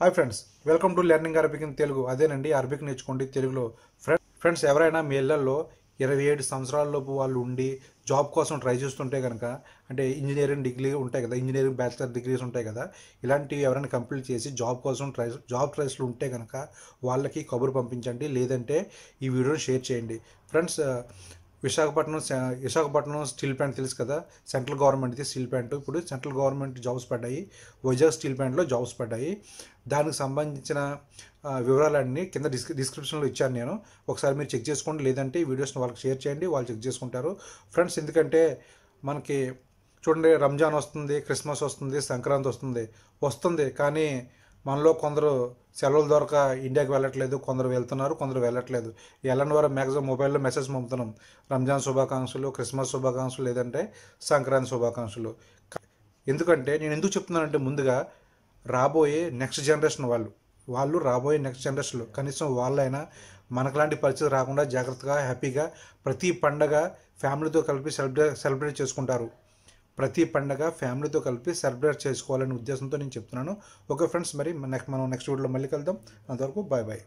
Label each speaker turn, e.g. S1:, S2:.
S1: Hi friends welcome to learning Arabic in Telugu అదేనండి Arabic నేర్చుకోండి తెలుగులో. ఫ్రెండ్ ఫ్రెండ్స్ ఎవరైనా మీ ఇళ్ళలో ఇరవై ఏడు సంవత్సరాలలోపు వాళ్ళు ఉండి జాబ్ కోసం ట్రై చేస్తుంటే కనుక అంటే ఇంజనీరింగ్ డిగ్రీ ఉంటాయి కదా ఇంజనీరింగ్ బ్యాచిలర్ డిగ్రీస్ ఉంటాయి కదా ఇలాంటివి ఎవరైనా కంప్లీట్ చేసి జాబ్ కోసం ట్రై జాబ్ ట్రైస్లు ఉంటే కనుక వాళ్ళకి కబురు పంపించండి లేదంటే ఈ వీడియోని షేర్ చేయండి. Friends Visakhapatnam Visakhapatnam steel plant తెలుసు కదా? సెంట్రల్ గవర్నమెంట్ది స్టీల్ ప్లాంట్. ఇప్పుడు సెంట్రల్ గవర్నమెంట్ జాబ్స్ పడ్డాయి. వైజాగ్ స్టీల్ ప్లాంట్లో జాబ్స్ పడ్డాయి. దానికి సంబంధించిన వివరాలన్నీ కింద డిస్క్రి డిస్క్రిప్షన్లో ఇచ్చాను నేను. ఒకసారి మీరు చెక్ చేసుకోండి. లేదంటే ఈ వీడియోస్ని వాళ్ళకి షేర్ చేయండి. వాళ్ళు చెక్ చేసుకుంటారు. ఫ్రెండ్స్ ఎందుకంటే మనకి చూడండి రంజాన్ వస్తుంది క్రిస్మస్ వస్తుంది సంక్రాంతి వస్తుంది. వస్తుంది. కానీ మనలో కొందరు సెలవులు దొరక ఇండియాకి వెళ్ళట్లేదు కొందరు వెళ్తున్నారు కొందరు వెళ్ళట్లేదు. వెళ్ళని వారు మ్యాక్సిమం మొబైల్లో మెసేజ్ పంపుతున్నాం. రంజాన్ శుభాకాంక్షలు క్రిస్మస్ శుభాకాంక్షలు లేదంటే సంక్రాంతి శుభాకాంక్షలు. ఎందుకంటే నేను ఎందుకు చెప్తున్నానంటే ముందుగా రాబోయే నెక్స్ట్ జనరేషన్ వాళ్ళు వాళ్ళు రాబోయే నెక్స్ట్ జనరేషన్లో కనీసం వాళ్ళైనా మనకులాంటి పరిస్థితి రాకుండా జాగ్రత్తగా హ్యాపీగా ప్రతి పండగ ఫ్యామిలీతో కలిపి సెలబ్రేట్ సెలబ్రేట్ చేసుకుంటారు. ప్రతి పండగ ఫ్యామిలీతో కలిపి సెలబ్రేట్ చేసుకోవాలనే ఉద్దేశంతో నేను చెప్తున్నాను. ఓకే ఫ్రెండ్స్ మరి నెక్స్ట్ మనం నెక్స్ట్ వీడియోలో మళ్ళీ కలుద్దాం. అంతవరకు బాయ్ బాయ్